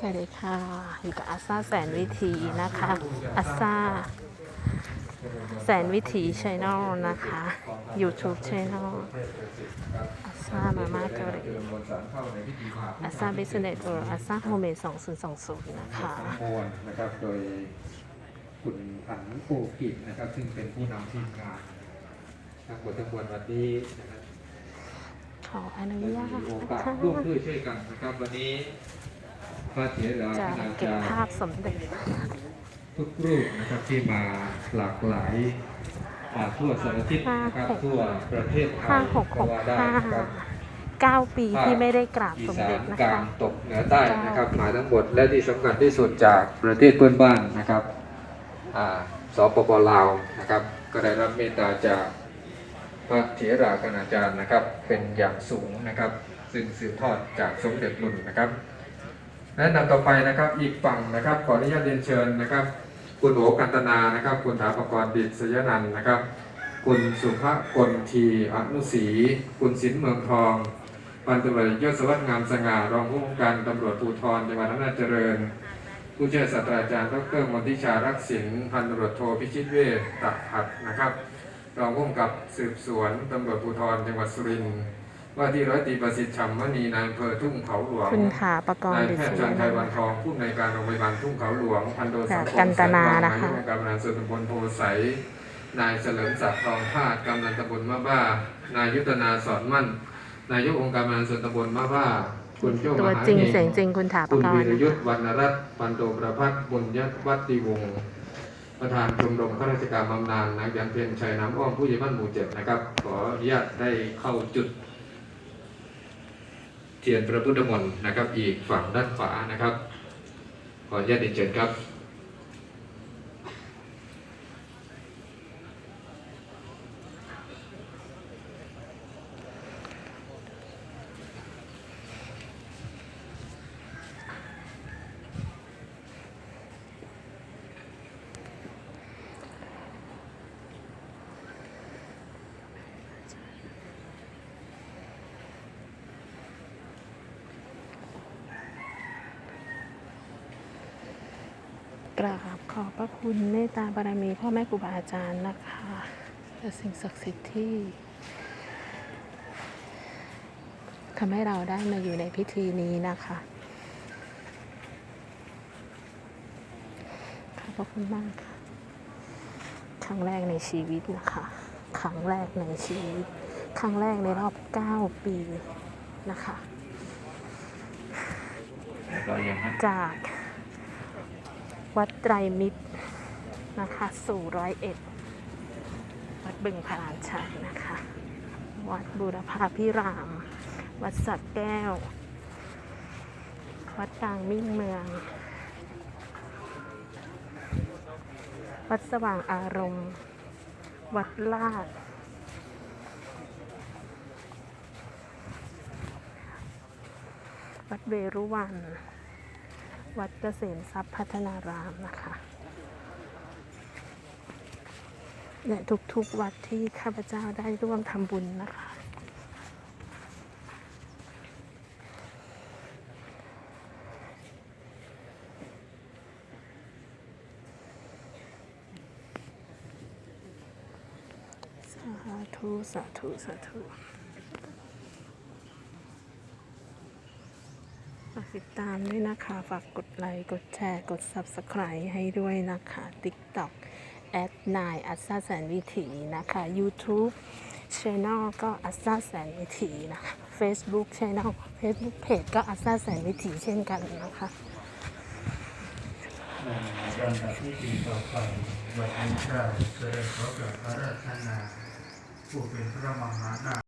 สวัสดีค่ะ อยู่กับอาซาแสนวิธีนะคะอาซาแสนวิถีช n แนลนะคะ YouTube Channel อาซามาม่าเกาหลีอาซาบิสเนสอาซาโฮเมด2020นะคะมวลนะครับโดยคุณผันโอกิจนะครับ ซึ่งเป็นผู้นำทีมงานทั้งหมดทั้งมวลวันนี้นะครับขออนุได้ญาตมีโอนะกาสคะร่วมด้วยช่วยกันนะครับวันนี้พ ระเถราจะคณาเก็บจารภาพย์สมเด็จ ทุกรูปนะครับที่มาหลากหลายอ่าทั่วสารทิศนะครับทั่วประเทศไทยก็ว่าได้นะครับ 5665 9 ปีที่ไม่ได้กราบอีสมสาเด็จนนะกลาคะ งตกเหนือใต้นะครับมาทั้งหมดและที่สำคัญที่สุดจากประเทศเพื่อนบ้านนะครับอ่าสปปลาวนะครับ ก็ได้รับเมตตาจากพระเถราคณาจารย์นะครับ เป็นอย่างสูงนะครับ ซึ่งสืบทอดจากสมเด็จรุ่นนะครับ และนำต่อไปนะครับอีกฝั่งนะครับ ขออนุญาตเรียนเชิญนะครับ คุณโอกันตนานะครับ คุณถาปกรณ์ดิษยนันนะครับ คุณสุภกลทีอนุศรีคุณสินเมืองทองพันตำรวจเอกยศวัฒน์งามสง่ารองผู้กำกับการตำรวจภูธรจังหวัดอำนาจเจริญ ผู้ช่วยศาสตราจารย์ดรมนทิชารักษิณพันตำรวจโทพิชิตเวชตักหัดนะครับรองผู้กำกับสืบสวนตำรวจภูธรจังหวัดสุรินทร์ ว่าที่ร้อยตรีประสิทธิ์ฉ่ำมณีนายอำเภอทุ่งเขาหลวงคุณถาปกรนายณ์ดิแพษทย์ยชันชัยนัวันนท์ทองผู้ในวยการโรงพยาบาลทุ่งเขาหลวงพันโดสังคมกันตนานะคะนายกองการบริหารส่วนตำบลโพไสยนายเฉลิมศักดิ์ทองพาดกำนันตำบลมะบ้านายยุทธนาสอนมั่น นายกองค์การบริหารส่วนตำบลมะบ้าคุณโจ้มตัวหาจริงเฮเสียงจริงคุณถาปคุณกวีรณ์รนะยุทคะธวรรณรัตน์ปันโตประพัฒน์บุญยวัตติวงศ์ประธานชมรมข้าราชการบำนาญนายยันเพ็ญชัยน้ำอ้อมผู้ใหญ่บ้านหมู่เจ็ดนะครับ ขออนุญาตได้เข้าจุด เทียนพระพุทธมนต์นะครับ อีกฝั่งด้านขวานะครับ ขออนุญาตเรียนเชิญครับ กราบขอบพระคุณเมตตาบารมีพ่อแม่ครูบาอาจารย์นะคะและสิ่งศักดิ์สิทธิ์ที่ทำให้เราได้มาอยู่ในพิธีนี้นะคะขอบพระคุณมากค่ะครั้งแรกในชีวิตนะคะ ครั้งแรกในชีวิต ครั้งแรกในรอบ 9 ปีนะคะเรายังฮะจาก วัดไตรมิตรนะคะ สู่ร้อยเอ็ด วัดบึงพลานชัยนะคะ วัดบูรพาพิราม วัดสักแก้ว วัดกลางมิ่งเมือง วัดสว่างอารมณ์ วัดลาด วัดเวรุวัน วัดเกษมทรัพย์พัฒนารามนะคะและทุกๆวัดที่ข้าพเจ้าได้ร่วมทำบุญนะคะ สาธุ สาธุ สาธุากติดตามด้วยนะคะ ฝากกดไลค์ กดแชร์ กด Subscribe ให้ด้วยนะคะ TikTok แอดนายอัศแสนวิถีนะคะ YouTube Channel ก็อัศแสนวิถีนะคะ Facebook Channel Facebook Page ก็อัศแสนวิถีเช่นกันนะคะลำดับที่ดีต่อไปวันนี้เราจะได้พบกับพระราชนาผู้เป็นพระมหานา